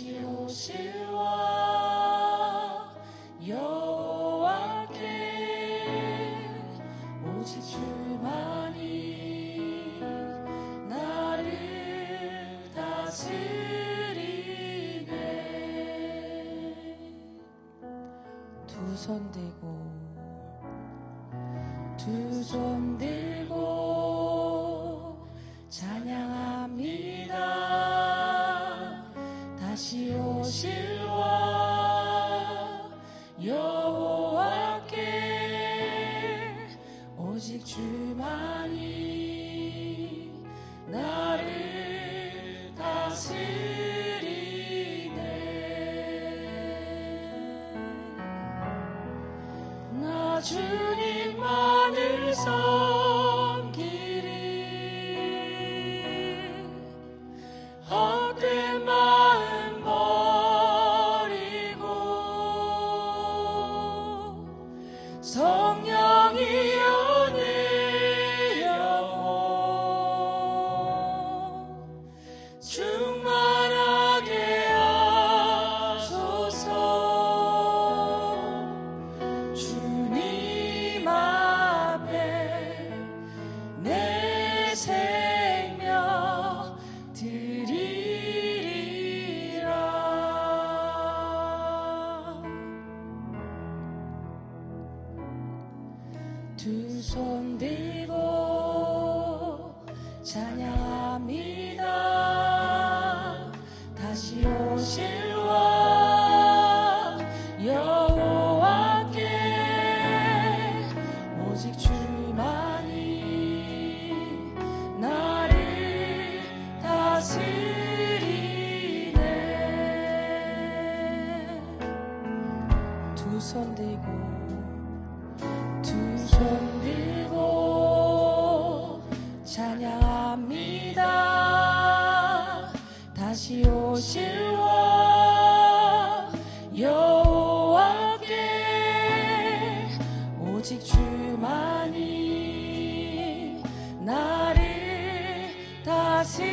你是我 주만이 나를 다스리네.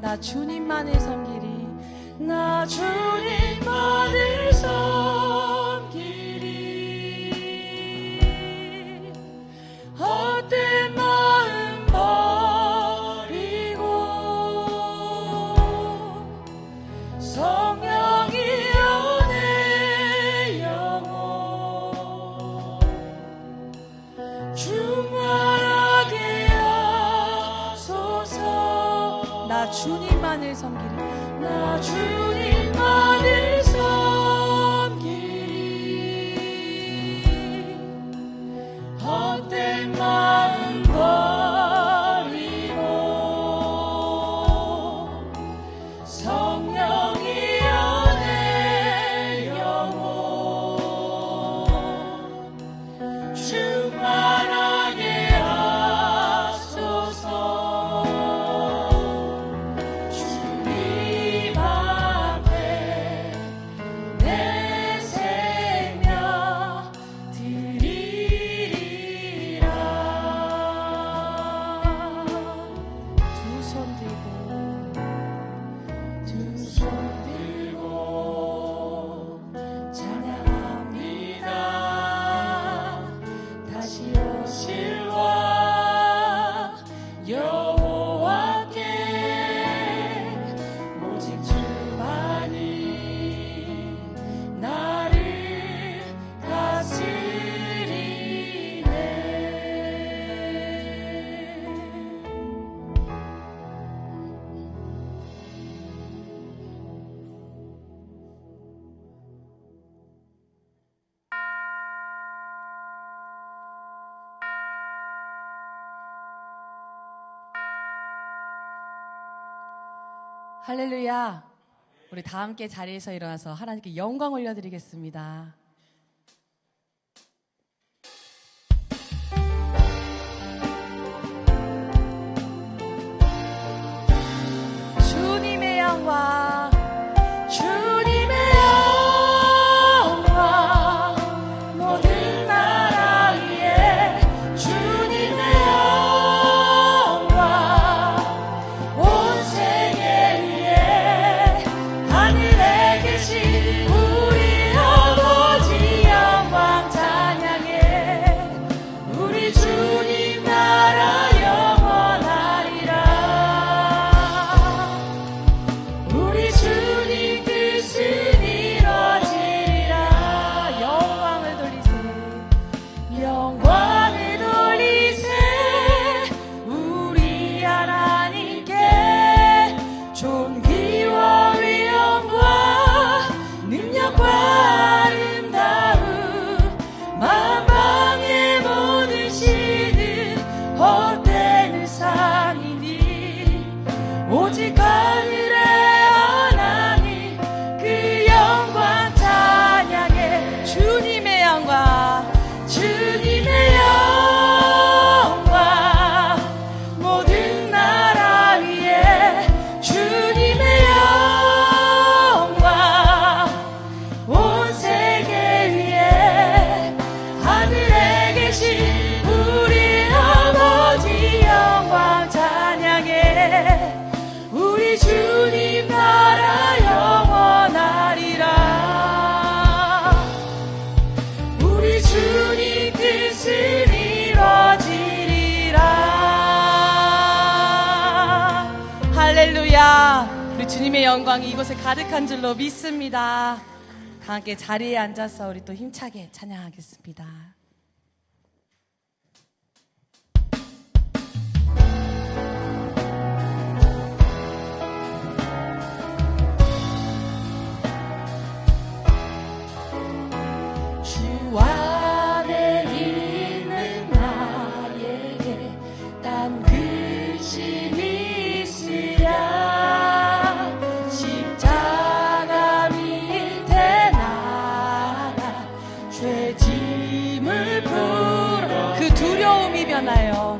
나 주님만을 섬기리 나 주님만을 주님만을 섬기리. 나 주님만을 할렐루야. 우리 다 함께 자리에서 일어나서 하나님께 영광 올려드리겠습니다. 우리 주님의 영광이 이곳에 가득한 줄로 믿습니다. 함께 자리에 앉아서 우리 또 힘차게 찬양하겠습니다. 奶油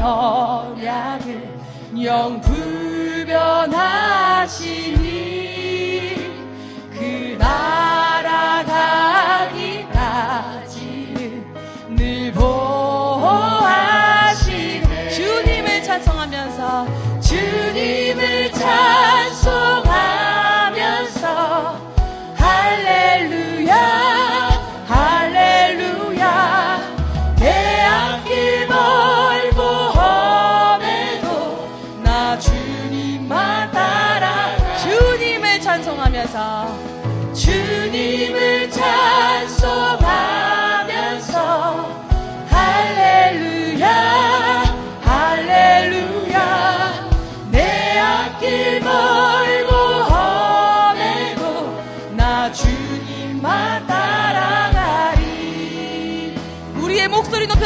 언약을 영 불변하시니 그날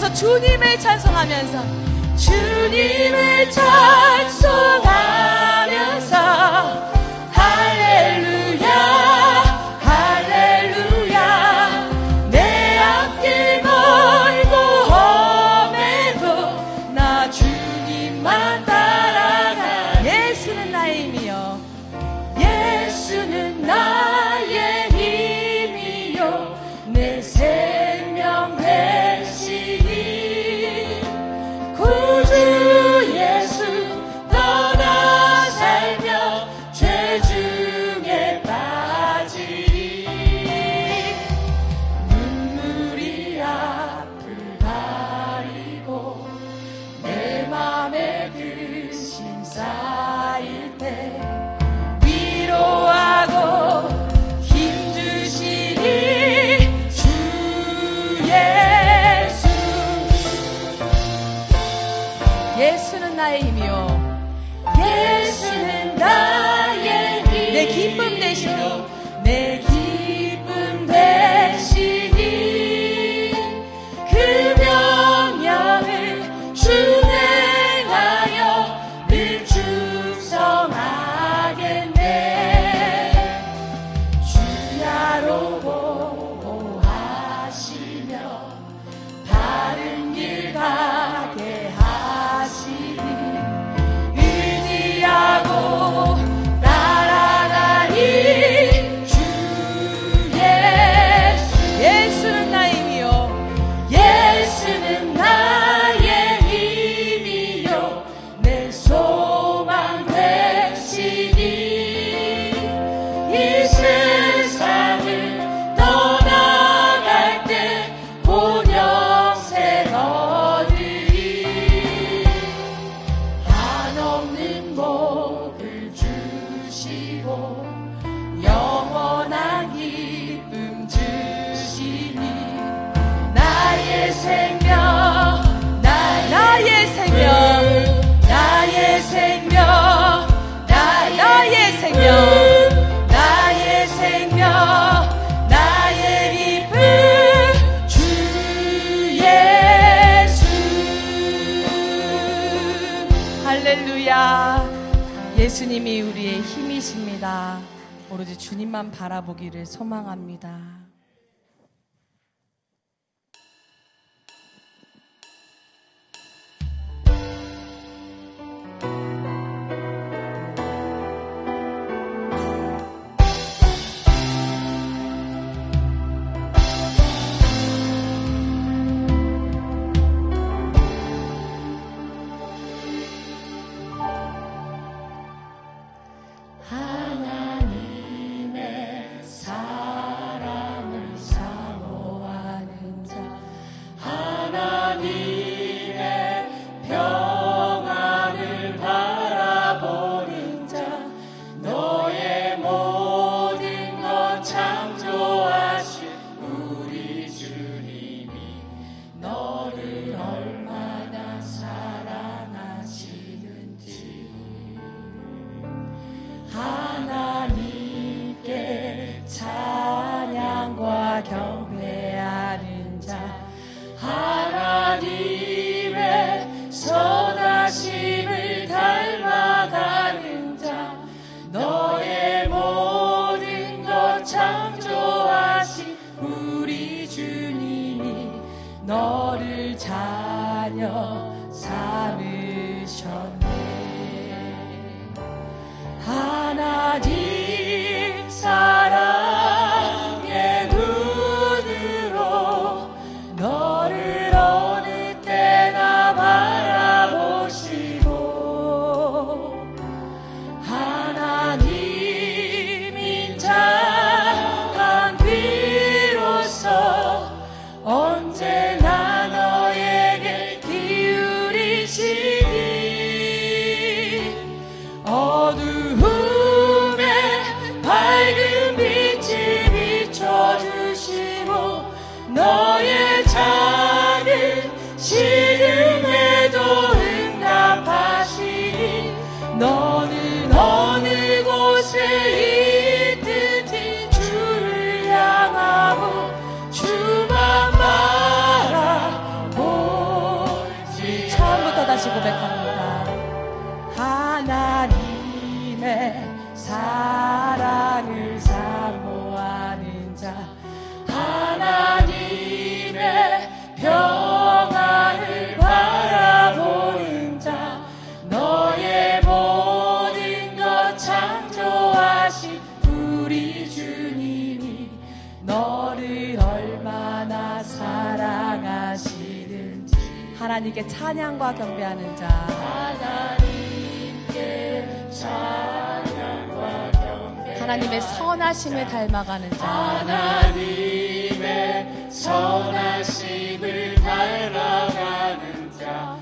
일어서 주님을 찬송하면서 주님을 찬송하면서 할렐루야 할렐루야 내 앞길 멀고 험해도 나 주님만 따라가 예수는 나의 힘이요 예수는 나의 힘이요 내 세. 예수는 나의 힘이요. 예수는 나의 예수님이 우리의 힘이십니다. 오로지 주님만 바라보기를 소망합니다. 너를 자녀 삼으셨네. 하나님께 찬양과 경배하는 자. 하나님께 찬양과 경배. 하나님의 선하심을 닮아가는 자. 하나님의 선하심을 닮아가는 자.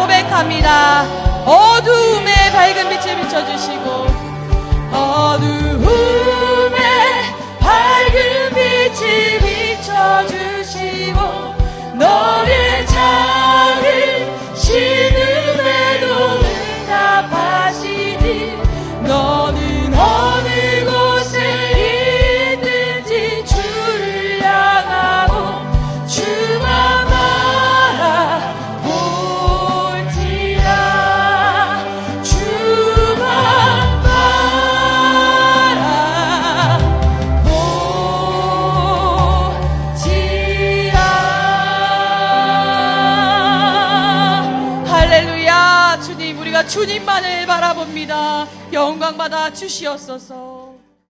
고백합니다. 어두움에 밝은 빛을 비춰주시고 어두움에 밝은 빛을 비춰주시고 작은 신 영광 받아 주시옵소서